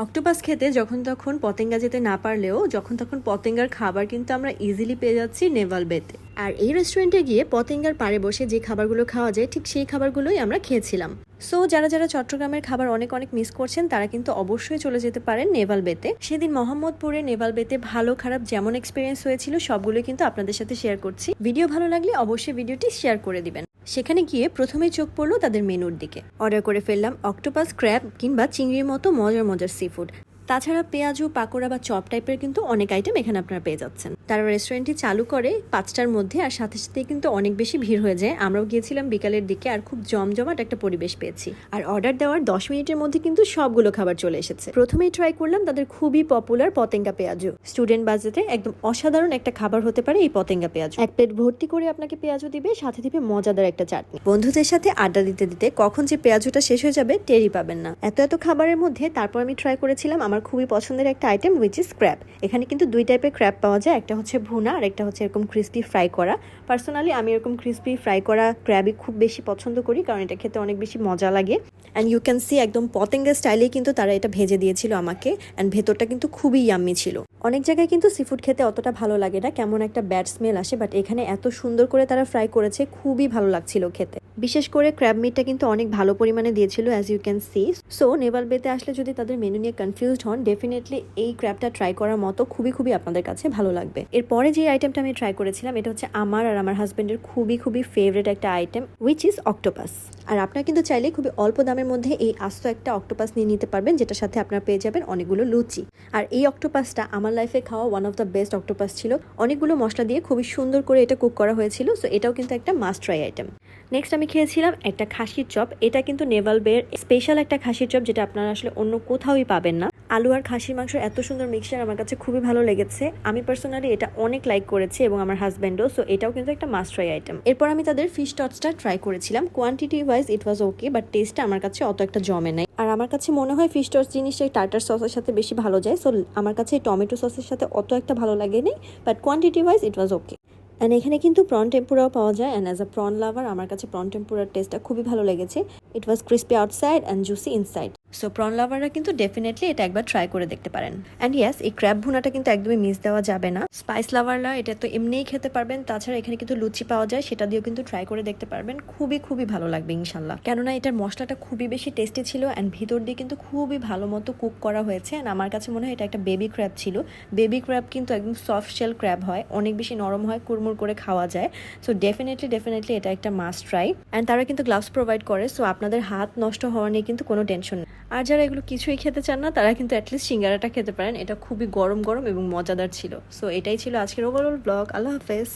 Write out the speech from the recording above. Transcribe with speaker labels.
Speaker 1: Octopus খেতে যখন তখন পতেঙ্গা যেতে না পারলেও, যখন তখন পতেঙ্গার খাবার কিন্তু আমরা ইজিলি পেয়ে যাচ্ছি নেভাল বেতে। আর এই রেস্টুরেন্টে গিয়ে পতেঙ্গার পাড়ে বসে যে খাবারগুলো খাওয়া যায়, ঠিক সেই খাবারগুলোই আমরা খেয়েছিলাম। সো যারা যারা চট্টগ্রামের খাবার অনেক অনেক মিস করছেন, তারা কিন্তু অবশ্যই চলে যেতে পারেন নেভাল বেতে। সেদিন মোহাম্মদপুরে নেভাল বেতে ভালো খারাপ যেমন এক্সপিরিয়েন্স হয়েছিল, সবগুলোই কিন্তু আপনাদের সাথে শেয়ার করছি। ভিডিও ভালো লাগলে অবশ্যই ভিডিওটি শেয়ার করে দিবেন। সেখানে গিয়ে প্রথমে চোখ পড়ল তাদের মেনুর দিকে। অর্ডার করে ফেললাম অক্টোপাস ক্র্যাব কিংবা চিংড়ির মতো মজার মজার সি ফুড তাছাড়া পেঁয়াজু পাকোড়া বা চপ টাইপের কিন্তু অনেক আইটেম এখানে আপনারা পেয়ে যাচ্ছেন। তারা রেস্টুরেন্টটি চালু করে পাঁচটার মধ্যে আর সাথে সাথে কিন্তু অনেক বেশি ভিড় হয়ে যায়। আমরাও গিয়েছিলাম বিকালের দিকে আর খুব জমজমাট একটা পরিবেশ পেয়েছি। আর অর্ডার দেওয়ার দশ মিনিটের মধ্যে কিন্তু সবগুলো খাবার চলে এসেছে। প্রথমেই ট্রাই করলাম তাদের খুবই পপুলার পতেঙ্গা পেঁয়াজু স্টুডেন্ট বাজেটে একদম অসাধারণ একটা খাবার হতে পারে এই পতেঙ্গা পেঁয়াজু এক প্লেট ভর্তি করে আপনাকে পেঁয়াজু দিবে, সাথে দিবে মজাদার একটা চাটনি। বন্ধুদের সাথে আড্ডা দিতে দিতে কখন যে পেঁয়াজুটা শেষ হয়ে যাবে টেরই পাবেন না। এত এত খাবারের মধ্যে তারপর আমি ট্রাই করেছিলাম আমার খুবই পছন্দের একটা আইটেম উইচ ইজ ক্র্যাব এখানে কিন্তু দুই টাইপের ক্র্যাব পাওয়া যায়, একটা হচ্ছে ভুনা আর একটা হচ্ছে এরকম ক্রিস্পি ফ্রাই করা। পার্সোনালি আমি এরকম ক্রিস্পি ফ্রাই করা ক্র্যাবই খুব বেশি পছন্দ করি, কারণ এটা খেতে অনেক বেশি মজা লাগে। অ্যান্ড ইউ ক্যান সি একদম পতেঙ্গা স্টাইলেই কিন্তু তারা এটা ভেজে দিয়েছিল আমাকে। অ্যান্ড ভেতরটা কিন্তু খুবই ইয়াম্মি ছিল। অনেক জায়গায় কিন্তু সিফুড খেতে অতটা ভালো লাগে না, কেমন একটা ব্যাড স্মেল আসে বাট এখানে এত সুন্দর করে তারা ফ্রাই করেছে, খুবই ভালো লাগছিল খেতে। বিশেষ করে ক্র্যাব মিটটা কিন্তু অনেক ভালো পরিমাণে দিয়েছিল as you can see so Naval বেতে আসলে যদি তাদের মেনু নিয়ে কনফিউজড হন ডেফিনেটলি এই ক্র্যাবটা ট্রাই করার মতো খুবই খুবই আপনাদের কাছে ভালো লাগবে। এরপরে যে আইটেমটা আমি ট্রাই করেছিলাম, এটা হচ্ছে আমার আর আমার হাজবেন্ডের খুবই খুবই ফেভারিট একটা আইটেম উইচ ইজ অক্টোপাস আর আপনারা কিন্তু চাইলে খুবই অল্প দামের মধ্যে এই আস্ত একটা অক্টোপাস নিয়ে নিতে পারবেন, যেটার সাথে আপনারা পেয়ে যাবেন অনেকগুলো লুচি। আর এই অক্টোপাসটা আমার লাইফে খাওয়া one of the best octopus ছিল। অনেকগুলো মশলা দিয়ে খুবই সুন্দর করে এটা কুক করা হয়েছিল সো এটাও কিন্তু একটা মাস্ট ট্রাই আইটেম নেক্সট আমি খেয়েছিলাম একটা খাসির চপ, এটা কিন্তু নেভাল বের স্পেশাল একটা খাসির চপ, যেটা আপনারা আসলে অন্য কোথাওই পাবেন না। আলু আর খাসির মাংস এত সুন্দর মিক্সচার আমার কাছে খুবই ভালো লেগেছে। আমি পার্সোনালি এটা অনেক লাইক করেছি এবং আমার হাজব্যান্ডও সো এটাও কিন্তু একটা মাস্ট ট্রাই আইটেম এরপর আমি তাদের ফিশ টচটা ট্রাই করেছিলাম। Quantity wise it was okay but টেস্টটা আমার কাছে অত একটা জমে নাই। আর আমার কাছে মনে হয় ফিশ টস জিনিসটা এই টার্টার সসের সাথে বেশি ভালো যায় সো আমার কাছে টমেটো সসের সাথে অত একটা ভালো লাগেনি but quantity wise it was okay and এখানে কিন্তু প্রন টেম্পুরাও পাওয়া যায় and as a prawn lover আমার কাছে প্রন টেম্পুরার টেস্টটা খুবই ভালো লেগেছে। It was crispy outside and juicy inside so prawn লাভাররা কিন্তু ডেফিনেটলি এটা একবার ট্রাই করে দেখতে পারেন। অ্যান্ড ইয়াস এই ক্র্যাব ভুনাটা কিন্তু একদমই মিস দেওয়া যাবে না। স্পাইস লাভাররা এটা তো এমনিই খেতে পারবেন, তাছাড়া এখানে কিন্তু লুচি পাওয়া যায়, সেটা দিয়েও কিন্তু ট্রাই করে দেখতে পারবেন। খুবই খুবই ভালো লাগবে ইনশাল্লাহ। কেননা এটার মশলাটা খুবই বেশি টেস্টি ছিল অ্যান্ড ভিতর দিয়ে কিন্তু খুবই ভালো মতো কুক করা হয়েছে। অ্যান্ড আমার কাছে মনে হয় এটা একটা বেবি ক্র্যাব ছিল। বেবি ক্র্যাব কিন্তু একদম সফট শেল ক্র্যাব হয়, অনেক বেশি নরম হয়, কুড়মুড় করে খাওয়া যায়। সো ডেফিনেটলি ডেফিনেটলি এটা একটা মাস্ট ট্রাই অ্যান্ড তারা কিন্তু গ্লাভস প্রোভাইড করে সো আপনাদের হাত নষ্ট হওয়া নিয়ে কিন্তু কোনো টেনশন নেই। আর যারা এগুলো কিছুই খেতে চান না, তারা কিন্তু অ্যাটলিস্ট সিঙ্গারাটা খেতে পারেন। এটা খুবই গরম গরম এবং মজাদার ছিল। সো এটাই ছিল আজকের ওভারঅল ব্লগ আল্লাহ হাফেজ।